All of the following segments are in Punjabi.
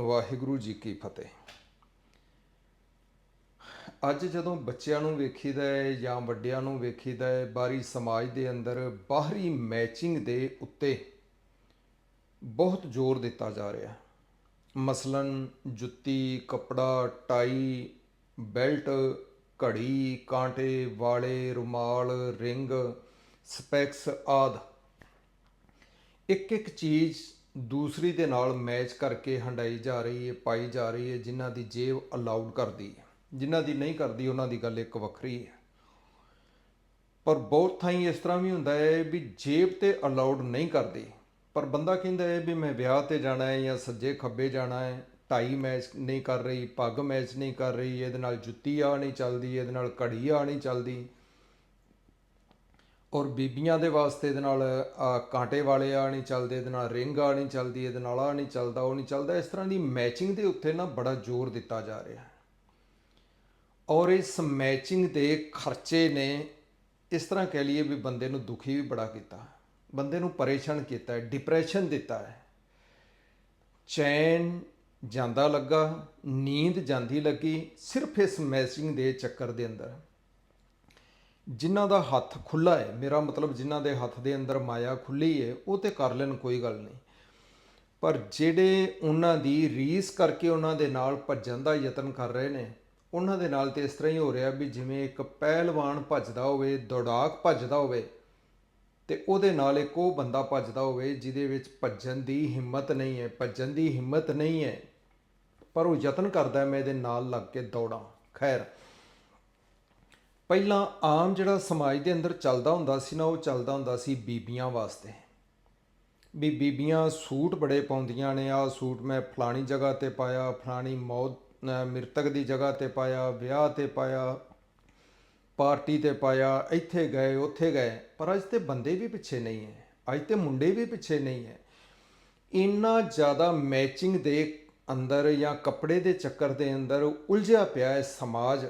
ਵਾਹਿਗੁਰੂ ਜੀ ਕੀ ਫਤਿਹ। ਅੱਜ ਜਦੋਂ ਬੱਚਿਆਂ ਨੂੰ ਵੇਖੀਦਾ ਹੈ ਜਾਂ ਵੱਡਿਆਂ ਨੂੰ ਵੇਖੀਦਾ ਹੈ, ਬਾਹਰੀ ਸਮਾਜ ਦੇ ਅੰਦਰ ਬਾਹਰੀ ਮੈਚਿੰਗ ਦੇ ਉੱਤੇ ਬਹੁਤ ਜ਼ੋਰ ਦਿੱਤਾ ਜਾ ਰਿਹਾ। ਮਸਲਨ ਜੁੱਤੀ, ਕੱਪੜਾ, ਟਾਈ, ਬੈਲਟ, ਘੜੀ, ਕਾਂਟੇ, ਵਾਲੇ, ਰੁਮਾਲ, ਰਿੰਗ, ਸਪੈਕਸ ਆਦਿ। ਇੱਕ ਇੱਕ ਚੀਜ਼ ਦੂਸਰੀ ਦੇ ਨਾਲ ਮੈਚ ਕਰਕੇ ਹੰਡਾਈ ਜਾ ਰਹੀ ਹੈ, ਪਾਈ ਜਾ ਰਹੀ ਹੈ, ਜਿਨ੍ਹਾਂ ਦੀ ਜੇਬ ਅਲਾਉਡ ਕਰਦੀ ਹੈ। ਜਿਨ੍ਹਾਂ ਦੀ ਨਹੀਂ ਕਰਦੀ, ਉਹਨਾਂ ਦੀ ਗੱਲ ਇੱਕ ਵੱਖਰੀ ਹੈ। ਪਰ ਬਹੁਤ ਥਾਈਂ ਇਸ ਤਰ੍ਹਾਂ ਵੀ ਹੁੰਦਾ ਹੈ ਵੀ ਜੇਬ ਤੇ ਅਲਾਉਡ ਨਹੀਂ ਕਰਦੀ। ਪਰ ਬੰਦਾ ਕਹਿੰਦਾ ਹੈ ਵੀ ਮੈਂ ਵਿਆਹ ਤੇ ਜਾਣਾ ਹੈ ਜਾਂ ਸੱਜੇ ਖੱਬੇ ਜਾਣਾ ਹੈ ਟਾਈ ਮੈਚ ਨਹੀਂ ਕਰ ਰਹੀ, ਪੱਗ ਮੈਚ ਨਹੀਂ ਕਰ ਰਹੀ, ਇਹਦੇ ਨਾਲ ਜੁੱਤੀ ਆ ਨਹੀਂ ਚੱਲਦੀ, ਇਹਦੇ ਨਾਲ ਘੜੀ ਆ ਨਹੀਂ ਚੱਲਦੀ। ਔਰ ਬੀਬੀਆਂ ਦੇ ਵਾਸਤੇ ਇਹਦੇ ਨਾਲ ਕਾਂਟੇ ਵਾਲੇ ਆ ਨਹੀਂ ਚੱਲਦੇ, ਇਹਦੇ ਨਾਲ ਰਿੰਗ ਆ ਨਹੀਂ ਚੱਲਦੀ, ਇਹਦੇ ਨਾਲ ਆ ਨਹੀਂ ਚੱਲਦਾ, ਉਹ ਨਹੀਂ ਚੱਲਦਾ, ਇਸ ਤਰ੍ਹਾਂ ਦੀ ਮੈਚਿੰਗ ਦੇ ਉੱਤੇ ਨਾ ਬੜਾ ਜ਼ੋਰ ਦਿੱਤਾ ਜਾ ਰਿਹਾ ਹੈ। ਔਰ ਇਸ ਮੈਚਿੰਗ ਦੇ ਖਰਚੇ ਨੇ ਇਸ ਤਰ੍ਹਾਂ ਕਹਿ ਲਈਏ ਵੀ ਬੰਦੇ ਨੂੰ ਦੁਖੀ ਵੀ ਬੜਾ ਕੀਤਾ, ਬੰਦੇ ਨੂੰ ਪਰੇਸ਼ਾਨ ਕੀਤਾ ਹੈ ਡਿਪਰੈਸ਼ਨ ਦਿੱਤਾ ਹੈ। ਚੈਨ ਜਾਂਦਾ ਲੱਗਾ, ਨੀਂਦ ਜਾਂਦੀ ਲੱਗੀ, ਸਿਰਫ ਇਸ ਮੈਚਿੰਗ ਦੇ ਚੱਕਰ ਦੇ ਅੰਦਰ। ਜਿਨ੍ਹਾਂ ਦਾ ਹੱਥ ਖੁੱਲਾ ਹੈ, ਮੇਰਾ ਮਤਲਬ ਜਿਨ੍ਹਾਂ ਦੇ ਹੱਥ ਦੇ ਅੰਦਰ ਮਾਇਆ ਖੁੱਲੀ ਹੈ, ਉਹ ਤੇ ਕਰ ਲੈਣ ਕੋਈ ਗੱਲ ਨਹੀਂ। ਪਰ ਜਿਹੜੇ ਉਹਨਾਂ ਦੀ ਰੀਸ ਕਰਕੇ ਉਹਨਾਂ ਦੇ ਨਾਲ ਭੱਜਣ ਦਾ ਯਤਨ ਕਰ ਰਹੇ ਨੇ, ਉਹਨਾਂ ਦੇ ਨਾਲ ਤੇ ਇਸ ਤਰ੍ਹਾਂ ਹੀ ਹੋ ਰਿਹਾ ਵੀ ਜਿਵੇਂ ਇੱਕ ਪਹਿਲਵਾਨ ਭੱਜਦਾ ਹੋਵੇ, ਦੌੜਾਕ ਭੱਜਦਾ ਹੋਵੇ, ਤੇ ਉਹਦੇ ਨਾਲ ਇੱਕ ਉਹ ਬੰਦਾ ਭੱਜਦਾ ਹੋਵੇ ਜਿਹਦੇ ਵਿੱਚ ਭੱਜਣ ਦੀ ਹਿੰਮਤ ਨਹੀਂ ਹੈ, ਭੱਜਣ ਦੀ ਹਿੰਮਤ ਨਹੀਂ ਹੈ, ਪਰ ਉਹ ਯਤਨ ਕਰਦਾ ਮੈਂ ਇਹਦੇ ਨਾਲ ਲੱਗ ਕੇ ਦੌੜਾਂ। ਖੈਰ ਪਹਿਲਾਂ ਆਮ ਜਿਹੜਾ ਸਮਾਜ ਦੇ ਅੰਦਰ ਚੱਲਦਾ ਹੁੰਦਾ ਸੀ ਨਾ, ਉਹ ਚੱਲਦਾ ਹੁੰਦਾ ਸੀ ਬੀਬੀਆਂ ਵਾਸਤੇ। ਵੀ ਬੀਬੀਆਂ ਸੂਟ ਬੜੇ ਪਾਉਂਦੀਆਂ ਨੇ, ਆਹ ਸੂਟ ਮੈਂ ਫਲਾਣੀ ਜਗ੍ਹਾ ਤੇ ਪਾਇਆ, ਫਲਾਣੀ ਮੌਤ, ਅਹ ਮਿਰਤਕ ਦੀ ਜਗ੍ਹਾ ਤੇ ਪਾਇਆ, ਵਿਆਹ ਤੇ ਪਾਇਆ, ਪਾਰਟੀ ਤੇ ਪਾਇਆ, ਇੱਥੇ ਗਏ, ਉੱਥੇ ਗਏ। ਪਰ ਅੱਜ ਤੇ ਬੰਦੇ ਵੀ ਪਿੱਛੇ ਨਹੀਂ ਹੈ। ਅੱਜ ਤੇ ਮੁੰਡੇ ਵੀ ਪਿੱਛੇ ਨਹੀਂ ਹੈ। ਇੰਨਾ ਜ਼ਿਆਦਾ ਮੈਚਿੰਗ ਦੇ ਅੰਦਰ ਜਾਂ ਕੱਪੜੇ ਦੇ ਚੱਕਰ ਦੇ ਅੰਦਰ ਉਲਝਿਆ ਪਿਆ ਹੈ ਸਮਾਜ।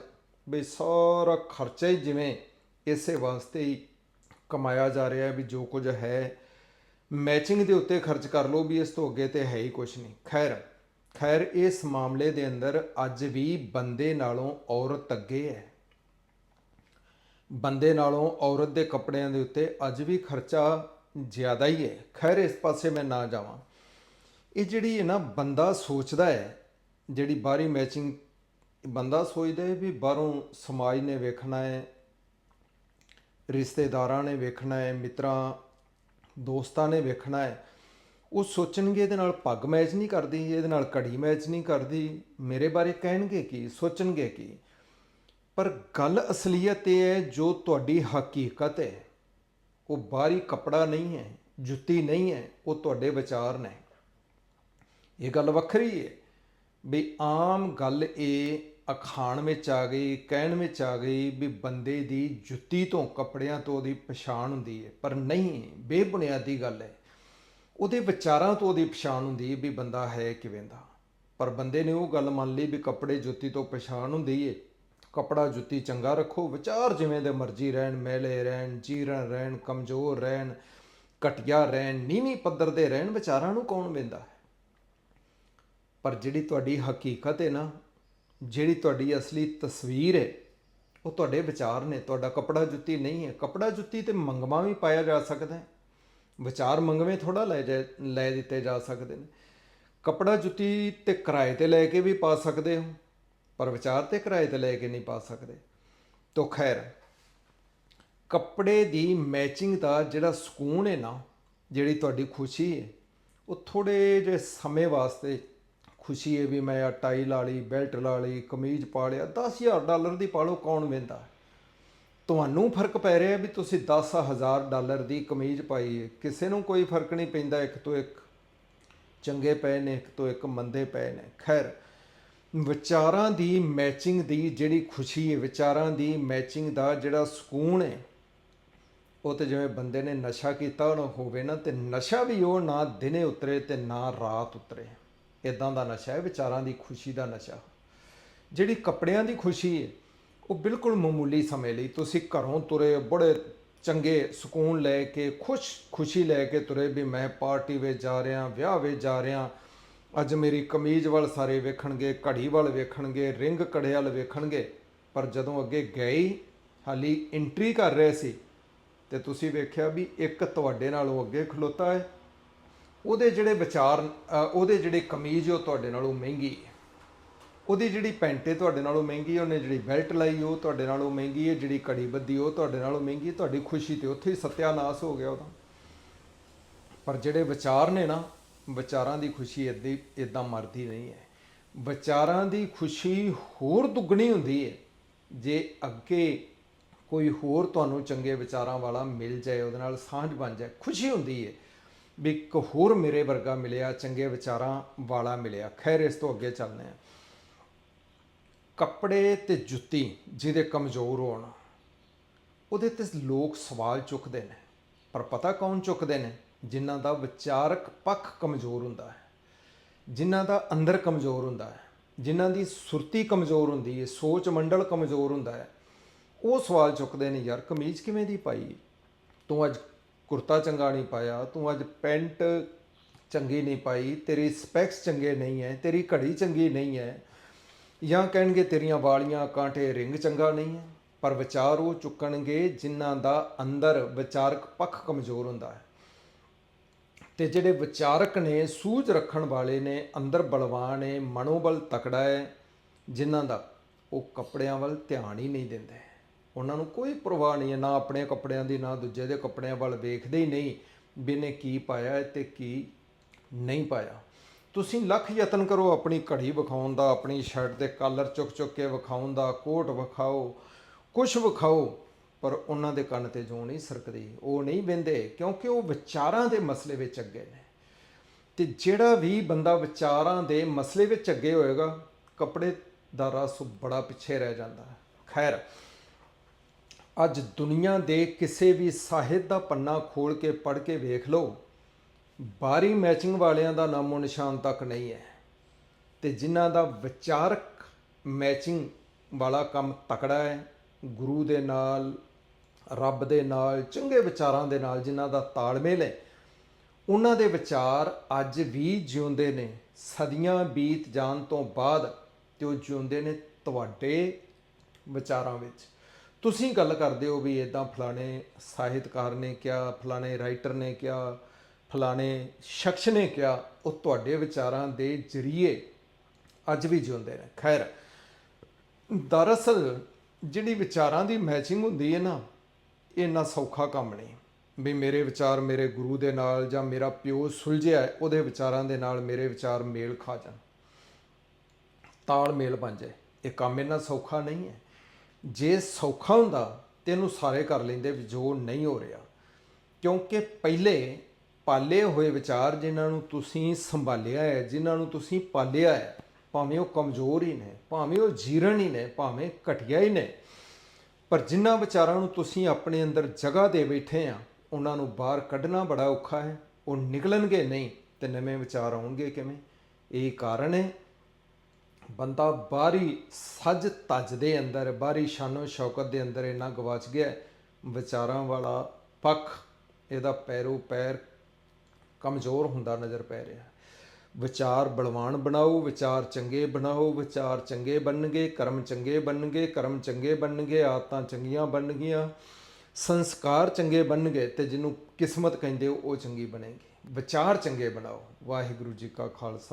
ਵੀ ਸਾਰਾ ਖਰਚਾ ਹੀ ਜਿਵੇਂ ਇਸੇ ਵਾਸਤੇ ਹੀ ਕਮਾਇਆ ਜਾ ਰਿਹਾ ਵੀ ਜੋ ਕੁਝ ਹੈ ਮੈਚਿੰਗ ਦੇ ਉੱਤੇ ਖਰਚ ਕਰ ਲਓ ਵੀ ਇਸ ਤੋਂ ਅੱਗੇ ਤੇ ਹੈ ਹੀ ਕੁਝ ਨਹੀਂ। ਖੈਰ ਖੈਰ, ਇਸ ਮਾਮਲੇ ਦੇ ਅੰਦਰ ਅੱਜ ਵੀ ਬੰਦੇ ਨਾਲੋਂ ਔਰਤ ਅੱਗੇ ਹੈ। ਬੰਦੇ ਨਾਲੋਂ ਔਰਤ ਦੇ ਕੱਪੜਿਆਂ ਦੇ ਉੱਤੇ ਅੱਜ ਵੀ ਖਰਚਾ ਜ਼ਿਆਦਾ ਹੀ ਹੈ। ਖੈਰ, ਇਸ ਪਾਸੇ ਮੈਂ ਨਾ ਜਾਵਾਂ। ਇਹ ਜਿਹੜੀ ਹੈ ਨਾ ਬੰਦਾ ਸੋਚਦਾ ਹੈ, ਜਿਹੜੀ ਬਾਹਰੀ ਮੈਚਿੰਗ ਬੰਦਾ ਸੋਚਦਾ ਹੈ ਵੀ ਬਾਹਰੋਂ ਸਮਾਜ ਨੇ ਵੇਖਣਾ ਹੈ, ਰਿਸ਼ਤੇਦਾਰਾਂ ਨੇ ਵੇਖਣਾ ਹੈ, ਮਿੱਤਰਾਂ, ਦੋਸਤਾਂ ਨੇ ਵੇਖਣਾ ਹੈ। ਉਹ ਸੋਚਣਗੇ ਇਹਦੇ ਨਾਲ ਪੱਗ ਮੈਚ ਨਹੀਂ ਕਰਦੀ, ਇਹਦੇ ਨਾਲ ਘੜੀ ਮੈਚ ਨਹੀਂ ਕਰਦੀ। ਮੇਰੇ ਬਾਰੇ ਕਹਿਣਗੇ ਕੀ, ਸੋਚਣਗੇ ਕੀ? ਪਰ ਗੱਲ ਅਸਲੀਅਤ ਇਹ ਹੈ, ਜੋ ਤੁਹਾਡੀ ਹਕੀਕਤ ਹੈ, ਉਹ ਬਾਹਰੀ ਕੱਪੜਾ ਨਹੀਂ ਹੈ, ਜੁੱਤੀ ਨਹੀਂ ਹੈ, ਉਹ ਤੁਹਾਡੇ ਵਿਚਾਰ ਨੇ। ਇਹ ਗੱਲ ਵੱਖਰੀ ਹੈ ਵੀ ਆਮ ਗੱਲ ਇਹ ਅਖਾਣ ਵਿੱਚ ਆ ਗਈ, ਕਹਿਣ ਵਿੱਚ ਆ ਗਈ ਵੀ ਬੰਦੇ ਦੀ ਜੁੱਤੀ ਤੋਂ ਕੱਪੜਿਆਂ ਤੋਂ ਉਹਦੀ ਪਛਾਣ ਹੁੰਦੀ ਹੈ। ਪਰ ਨਹੀਂ, ਬੇਬੁਨਿਆਦੀ ਗੱਲ ਹੈ। ਉਹਦੇ ਵਿਚਾਰਾਂ ਤੋਂ ਉਹਦੀ ਪਛਾਣ ਹੁੰਦੀ ਹੈ ਵੀ ਬੰਦਾ ਹੈ ਕਿਵੇਂ ਦਾ। ਪਰ ਬੰਦੇ ਨੇ ਉਹ ਗੱਲ ਮੰਨ ਲਈ ਵੀ ਕੱਪੜੇ ਜੁੱਤੀ ਤੋਂ ਪਛਾਣ ਹੁੰਦੀ ਹੈ। ਕੱਪੜਾ ਜੁੱਤੀ ਚੰਗਾ ਰੱਖੋ, ਵਿਚਾਰ ਜਿਵੇਂ ਦੇ ਮਰਜ਼ੀ ਰਹਿਣ, ਮੈਲੇ ਰਹਿਣ ਜੀਰਨ ਰਹਿਣ, ਕਮਜ਼ੋਰ ਰਹਿਣ, ਘਟਿਆ ਰਹਿਣ, ਨੀਵੀਂ ਪੱਧਰ ਦੇ ਰਹਿਣ ਵਿਚਾਰਾਂ ਨੂੰ ਕੌਣ ਵੇਂਦਾ ਹੈ? ਪਰ ਜਿਹੜੀ ਤੁਹਾਡੀ ਹਕੀਕਤ ਹੈ ਨਾ ਜਿਹੜੀ ਤੁਹਾਡੀ ਅਸਲੀ ਤਸਵੀਰ ਹੈ, ਉਹ ਤੁਹਾਡੇ ਵਿਚਾਰ ਨੇ, ਤੁਹਾਡਾ ਕਪੜਾ ਜੁੱਤੀ ਨਹੀਂ ਹੈ। ਕਪੜਾ ਜੁੱਤੀ ਤੇ ਮੰਗਵਾ ਵੀ ਪਾਇਆ ਜਾ ਸਕਦਾ ਹੈ। ਵਿਚਾਰ ਮੰਗਵੇਂ ਥੋੜਾ ਲੈ ਜਾ ਲੈ ਦਿੱਤੇ ਜਾ ਸਕਦੇ ਨੇ। ਕਪੜਾ ਜੁੱਤੀ ਤੇ ਕਿਰਾਏ ਤੇ ਲੈ ਕੇ ਵੀ ਪਾ ਸਕਦੇ ਹੋ, ਪਰ ਵਿਚਾਰ ਤੇ ਕਿਰਾਏ ਤੇ ਲੈ ਕੇ ਨਹੀਂ ਪਾ ਸਕਦੇ। ਤੋ ਖੈਰ, ਕੱਪੜੇ ਦੀ ਮੈਚਿੰਗ ਦਾ ਜਿਹੜਾ ਸਕੂਨ ਹੈ ਨਾ, ਜਿਹੜੀ ਤੁਹਾਡੀ ਖੁਸ਼ੀ ਹੈ, ਉਹ ਥੋੜੇ ਜਿਹੇ ਸਮੇਂ ਵਾਸਤੇ ਖੁਸ਼ੀ ਹੈ ਵੀ ਮੈਂ ਆ ਟਾਈ ਲਾ ਲਈ, ਬੈਲਟ ਲਾ ਲਈ, ਕਮੀਜ਼ ਪਾ ਲਿਆ 10000 ਡਾਲਰ ਦੀ ਪਾ ਲਓ ਕੌਣ ਵੇਂਦਾ? ਤੁਹਾਨੂੰ ਫ਼ਰਕ ਪੈ ਰਿਹਾ ਵੀ ਤੁਸੀਂ 10000 ਡਾਲਰ ਦੀ ਕਮੀਜ਼ ਪਾਈ ਹੈ ਕਿਸੇ ਨੂੰ ਕੋਈ ਫ਼ਰਕ ਨਹੀਂ ਪੈਂਦਾ, ਇੱਕ ਤੋਂ ਇੱਕ ਚੰਗੇ ਪਏ ਨੇ, ਇੱਕ ਤੋਂ ਇੱਕ ਮੰਦੇ ਪਏ ਨੇ। ਖੈਰ, ਵਿਚਾਰਾਂ ਦੀ ਮੈਚਿੰਗ ਦੀ ਜਿਹੜੀ ਖੁਸ਼ੀ ਹੈ ਵਿਚਾਰਾਂ ਦੀ ਮੈਚਿੰਗ ਦਾ ਜਿਹੜਾ ਸਕੂਨ ਹੈ ਉਹ ਤੇ ਜਿਵੇਂ ਬੰਦੇ ਨੇ ਨਸ਼ਾ ਕੀਤਾ, ਹੋਣਾ ਹੋਵੇ ਨਾ, ਤੇ ਨਸ਼ਾ ਵੀ ਉਹ ਨਾ ਦਿਨੇ ਉਤਰੇ ਤੇ ਨਾ ਰਾਤ ਉਤਰੇ। ਇਦਾਂ ਦਾ ਨਸ਼ਾ ਹੈ, ਵਿਚਾਰਾਂ ਦੀ ਖੁਸ਼ੀ ਦਾ ਨਸ਼ਾ। ਜਿਹੜੀ ਕੱਪੜਿਆਂ ਦੀ ਖੁਸ਼ੀ ਹੈ ਉਹ ਬਿਲਕੁਲ ਮਾਮੂਲੀ ਸਮੇਂ ਲਈ ਤੁਸੀਂ ਘਰੋਂ ਤੁਰੇ ਬੜੇ ਚੰਗੇ ਸਕੂਨ ਲੈ ਕੇ, ਖੁਸ਼ ਖੁਸ਼ੀ ਲੈ ਕੇ ਤੁਰੇ ਵੀ ਮੈਂ ਪਾਰਟੀ ਵਿੱਚ ਜਾ ਰਿਹਾ, ਵਿਆਹ ਵਿੱਚ ਜਾ ਰਿਹਾ। ਅੱਜ ਮੇਰੀ ਕਮੀਜ਼ ਵੱਲ ਸਾਰੇ ਵੇਖਣਗੇ, ਘੜੀ ਵੱਲ ਵੇਖਣਗੇ, ਰਿੰਗ ਕੜੇ ਵੱਲ ਵੇਖਣਗੇ। ਪਰ ਜਦੋਂ ਅੱਗੇ ਗਏ, ਹਾਲੀ ਐਂਟਰੀ ਕਰ ਰਹੇ ਸੀ, ਤੇ ਤੁਸੀਂ ਵੇਖਿਆ ਵੀ ਇੱਕ ਤੁਹਾਡੇ ਨਾਲੋਂ ਅੱਗੇ ਖਲੋਤਾ ਹੈ। ਉਹਦੇ ਜਿਹੜੇ ਵਿਚਾਰ ਉਹਦੇ ਜਿਹੜੇ ਕਮੀਜ਼ ਉਹ ਤੁਹਾਡੇ ਨਾਲੋਂ ਮਹਿੰਗੀ ਹੈ। ਉਹਦੀ ਜਿਹੜੀ ਪੈਂਟ ਹੈ ਤੁਹਾਡੇ ਨਾਲੋਂ ਮਹਿੰਗੀ ਉਹਨੇ ਜਿਹੜੀ ਬੈਲਟ ਲਾਈ ਉਹ ਤੁਹਾਡੇ ਨਾਲੋਂ ਮਹਿੰਗੀ ਹੈ, ਜਿਹੜੀ ਘੜੀ ਬੱਦੀ ਉਹ ਤੁਹਾਡੇ ਨਾਲੋਂ ਮਹਿੰਗੀ ਹੈ, ਤੁਹਾਡੀ ਖੁਸ਼ੀ ਤੇ ਉੱਥੇ ਹੀ ਸਤਿਆਨਾਸ਼ ਹੋ ਗਿਆ ਉਹਦਾ। ਪਰ ਜਿਹੜੇ ਵਿਚਾਰ ਨੇ ਨਾ, ਵਿਚਾਰਾਂ ਦੀ ਖੁਸ਼ੀ ਇਦਾਂ ਇਦਾਂ ਮਰਦੀ ਨਹੀਂ ਹੈ। ਵਿਚਾਰਾਂ ਦੀ ਖੁਸ਼ੀ ਹੋਰ ਦੁੱਗਣੀ ਹੁੰਦੀ ਹੈ। ਜੇ ਅੱਗੇ ਕੋਈ ਹੋਰ ਤੁਹਾਨੂੰ ਚੰਗੇ ਵਿਚਾਰਾਂ ਵਾਲਾ ਮਿਲ ਜਾਏ, ਉਹਦੇ ਨਾਲ ਸਾਂਝ ਬਣ ਜਾਏ, ਖੁਸ਼ੀ ਹੁੰਦੀ ਹੈ। ਵੀ ਇੱਕ ਹੋਰ ਮੇਰੇ ਵਰਗਾ ਮਿਲਿਆ, ਚੰਗੇ ਵਿਚਾਰਾਂ ਵਾਲਾ ਮਿਲਿਆ। ਖੈਰ, ਇਸ ਤੋਂ ਅੱਗੇ ਚੱਲਦੇ ਹਾਂ। ਕੱਪੜੇ ਤੇ ਜੁੱਤੀ ਜਿਹਦੇ ਕਮਜ਼ੋਰ ਹੋਣ, ਉਹਦੇ ਤੇ ਲੋਕ ਸਵਾਲ ਚੁੱਕਦੇ ਨੇ, ਪਰ ਪਤਾ ਕੌਣ ਚੁੱਕਦੇ ਨੇ? ਜਿਨ੍ਹਾਂ ਦਾ ਵਿਚਾਰਕ ਪੱਖ ਕਮਜ਼ੋਰ ਹੁੰਦਾ ਹੈ, ਜਿਨ੍ਹਾਂ ਦਾ ਅੰਦਰ ਕਮਜ਼ੋਰ ਹੁੰਦਾ ਹੈ, ਜਿਨ੍ਹਾਂ ਦੀ ਸੁਰਤੀ ਕਮਜ਼ੋਰ ਹੁੰਦੀ ਹੈ, ਸੋਚ ਮੰਡਲ ਕਮਜ਼ੋਰ ਹੁੰਦਾ ਹੈ। ਉਹ ਸਵਾਲ ਚੁੱਕਦੇ ਨੇ, ਯਾਰ, ਕਮੀਜ਼ ਕਿਵੇਂ ਦੀ ਪਾਈ? ਤੂੰ ਅੱਜ ਕੁਰਤਾ ਚੰਗਾ ਨਹੀਂ ਪਾਇਆ, ਤੂੰ ਅੱਜ ਪੈਂਟ ਚੰਗੀ ਨਹੀਂ ਪਾਈ, ਤੇਰੀ ਸਪੈਕਸ ਚੰਗੇ ਨਹੀਂ ਹੈ ਤੇਰੀ ਘੜੀ ਚੰਗੀ ਨਹੀਂ ਹੈ ਜਾਂ ਕਹਿਣਗੇ ਤੇਰੀਆਂ ਵਾਲੀਆਂ ਕਾਂਟੇ ਰਿੰਗ ਚੰਗਾ ਨਹੀਂ ਹੈ ਪਰ ਵਿਚਾਰ ਉਹ ਚੁੱਕਣਗੇ ਜਿਨ੍ਹਾਂ ਦਾ ਅੰਦਰ ਵਿਚਾਰਕ ਪੱਖ ਕਮਜ਼ੋਰ ਹੁੰਦਾ ਹੈ। ਤੇ ਜਿਹੜੇ ਵਿਚਾਰਕ ਨੇ, ਸੂਝ ਰੱਖਣ ਵਾਲੇ ਨੇ, ਅੰਦਰ ਬਲਵਾਨ ਨੇ, ਮਨੋਬਲ ਤਕੜਾ ਹੈ, ਜਿਨ੍ਹਾਂ ਦਾ ਉਹ ਕੱਪੜਿਆਂ ਵੱਲ ਧਿਆਨ ਹੀ ਨਹੀਂ ਦਿੰਦੇ। ਉਹਨਾਂ ਨੂੰ ਕੋਈ ਪਰਵਾਹ ਨਹੀਂ ਹੈ, ਨਾ ਆਪਣੇ ਕੱਪੜਿਆਂ ਦੀ, ਨਾ ਦੂਜੇ ਦੇ ਕੱਪੜਿਆਂ ਵੱਲ ਵੇਖਦੇ ਹੀ ਨਹੀਂ ਵੀ ਇਹਨੇ ਕੀ ਪਾਇਆ ਹੈ ਤੇ ਕੀ ਨਹੀਂ ਪਾਇਆ। ਤੁਸੀਂ ਲੱਖ ਯਤਨ ਕਰੋ ਆਪਣੀ ਘੜੀ ਵਿਖਾਉਣ ਦਾ, ਆਪਣੀ ਸ਼ਰਟ ਦੇ ਕਾਲਰ ਚੁੱਕ ਚੁੱਕ ਕੇ ਵਿਖਾਉਣ ਦਾ, ਕੋਟ ਵਿਖਾਓ, ਕੁਛ ਵਿਖਾਓ, ਪਰ ਉਹਨਾਂ ਦੇ ਕੰਨ ਤੇ ਜੂ ਨਹੀਂ ਸਰਕਦੀ, ਉਹ ਨਹੀਂ ਵਿੰਦੇ, ਕਿਉਂਕਿ ਉਹ ਵਿਚਾਰਾਂ ਦੇ ਮਸਲੇ ਵਿੱਚ ਅੱਗੇ ਨੇ। ਤੇ ਜਿਹੜਾ ਵੀ ਬੰਦਾ ਵਿਚਾਰਾਂ ਦੇ ਮਸਲੇ ਵਿੱਚ ਅੱਗੇ ਹੋਏਗਾ, ਕੱਪੜੇ ਦਾ ਰਸ ਬੜਾ ਪਿੱਛੇ ਰਹਿ ਜਾਂਦਾ ਖੈਰ ਅੱਜ ਦੁਨੀਆ ਦੇ ਕਿਸੇ ਵੀ ਸਾਹਿਤ ਦਾ ਪੰਨਾ ਖੋਲ ਕੇ ਪੜ੍ਹ ਕੇ ਵੇਖ ਲਓ ਬਾਰੀ ਮੈਚਿੰਗ ਵਾਲਿਆਂ ਦਾ ਨਾਮੋ ਨਿਸ਼ਾਨ ਤੱਕ ਨਹੀਂ ਹੈ। ਤੇ ਜਿਨ੍ਹਾਂ ਦਾ ਵਿਚਾਰਕ ਮੈਚਿੰਗ ਵਾਲਾ ਕੰਮ ਤਕੜਾ ਹੈ, ਗੁਰੂ ਦੇ ਨਾਲ, ਰੱਬ ਦੇ ਨਾਲ, ਚੰਗੇ ਵਿਚਾਰਾਂ ਦੇ ਨਾਲ ਜਿਨ੍ਹਾਂ ਦਾ ਤਾਲਮੇਲ ਹੈ, ਉਹਨਾਂ ਦੇ ਵਿਚਾਰ ਅੱਜ ਵੀ ਜਿਉਂਦੇ ਨੇ। ਸਦੀਆਂ ਬੀਤ ਜਾਣ ਤੋਂ ਬਾਅਦ ਤੇ ਉਹ ਜਿਉਂਦੇ ਨੇ ਤੁਹਾਡੇ ਵਿਚਾਰਾਂ ਵਿੱਚ। ਤੁਸੀਂ ਗੱਲ ਕਰਦੇ ਹੋ ਵੀ ਇਦਾਂ ਫਲਾਣੇ ਸਾਹਿਤਕਾਰ ਨੇ ਕਿਹਾ, ਫਲਾਣੇ ਰਾਈਟਰ ਨੇ ਕਿਹਾ, ਫਲਾਣੇ ਸ਼ਖਸ ਨੇ ਕਿਹਾ, ਉਹ ਤੁਹਾਡੇ ਵਿਚਾਰਾਂ ਦੇ ਜਰੀਏ ਅੱਜ ਵੀ ਜਿਉਂਦੇ ਨੇ। ਖੈਰ, ਦਰਅਸਲ ਜਿਹੜੀ ਵਿਚਾਰਾਂ ਦੀ ਮੈਚਿੰਗ ਹੁੰਦੀ ਹੈ ਨਾ, ਇਹ ਇੰਨਾ ਸੌਖਾ ਕੰਮ ਨਹੀਂ। ਵੀ ਮੇਰੇ ਵਿਚਾਰ ਮੇਰੇ ਗੁਰੂ ਦੇ ਨਾਲ ਜਾਂ ਮੇਰਾ ਪਿਓ ਸੁਲਝਿਆ ਉਹਦੇ ਵਿਚਾਰਾਂ ਦੇ ਨਾਲ ਮੇਰੇ ਵਿਚਾਰ ਮੇਲ ਖਾ ਜਾਣ। ਤਾਲਮੇਲ ਬਣ ਜਾਏ। ਇਹ ਕੰਮ ਇੰਨਾ ਸੌਖਾ ਨਹੀਂ ਹੈ। ਜੇ ਸੌਖਾ ਹੁੰਦਾ ਤੇ ਇਹਨੂੰ ਸਾਰੇ ਕਰ ਲੈਂਦੇ ਵੀ ਜੋ ਨਹੀਂ ਹੋ ਰਿਹਾ। ਕਿਉਂਕਿ ਪਹਿਲੇ ਪਾਲੇ ਹੋਏ ਵਿਚਾਰ ਜਿਨ੍ਹਾਂ ਨੂੰ ਤੁਸੀਂ ਸੰਭਾਲਿਆ ਹੈ, ਜਿਨ੍ਹਾਂ ਨੂੰ ਤੁਸੀਂ ਪਾਲਿਆ ਹੈ, ਭਾਵੇਂ ਉਹ ਕਮਜ਼ੋਰ ਹੀ ਨੇ, ਭਾਵੇਂ ਉਹ ਜੀਰਣ ਹੀ ਨੇ, ਭਾਵੇਂ ਘਟੀਆ ਹੀ ਨੇ, ਪਰ ਜਿਨ੍ਹਾਂ ਵਿਚਾਰਾਂ ਨੂੰ ਤੁਸੀਂ ਆਪਣੇ ਅੰਦਰ ਜਗ੍ਹਾ ਦੇ ਬੈਠੇ ਆ ਉਹਨਾਂ ਨੂੰ ਬਾਹਰ ਕੱਢਣਾ ਬੜਾ ਔਖਾ ਹੈ। ਉਹ ਨਿਕਲਣਗੇ ਨਹੀਂ ਤੇ ਨਵੇਂ ਵਿਚਾਰ ਆਉਣਗੇ ਕਿਵੇਂ? ਇਹ ਕਾਰਨ ਹੈ ਬੰਦਾ ਬਾਹਰੀ ਸੱਜ ਤੱਜ ਦੇ ਅੰਦਰ ਬਾਹਰੀ ਸ਼ਾਨੋ ਸ਼ੌਕਤ ਦੇ ਅੰਦਰ ਇੰਨਾ ਗਵਾਚ ਗਿਆ, ਵਿਚਾਰਾਂ ਵਾਲਾ ਪੱਖ ਇਹਦਾ ਪੈਰੋ ਪੈਰ ਕਮਜ਼ੋਰ ਹੁੰਦਾ ਨਜ਼ਰ ਪੈ ਰਿਹਾ। ਵਿਚਾਰ ਬਲਵਾਨ ਬਣਾਓ, ਵਿਚਾਰ ਚੰਗੇ ਬਣਾਓ, ਵਿਚਾਰ ਚੰਗੇ ਬਣਨਗੇ, ਕਰਮ ਚੰਗੇ ਬਣਨਗੇ, ਕਰਮ ਚੰਗੇ ਬਣਨਗੇ, ਆਦਤਾਂ ਚੰਗੀਆਂ ਬਣਨਗੀਆਂ, ਸੰਸਕਾਰ ਚੰਗੇ ਬਣਨਗੇ ਤੇ ਜਿਹਨੂੰ ਕਿਸਮਤ ਕਹਿੰਦੇ ਹੋ ਉਹ ਚੰਗੀ ਬਣੇਗੀ। ਵਿਚਾਰ ਚੰਗੇ ਬਣਾਓ। ਵਾਹਿਗੁਰੂ ਜੀ ਕਾ ਖਾਲਸਾ।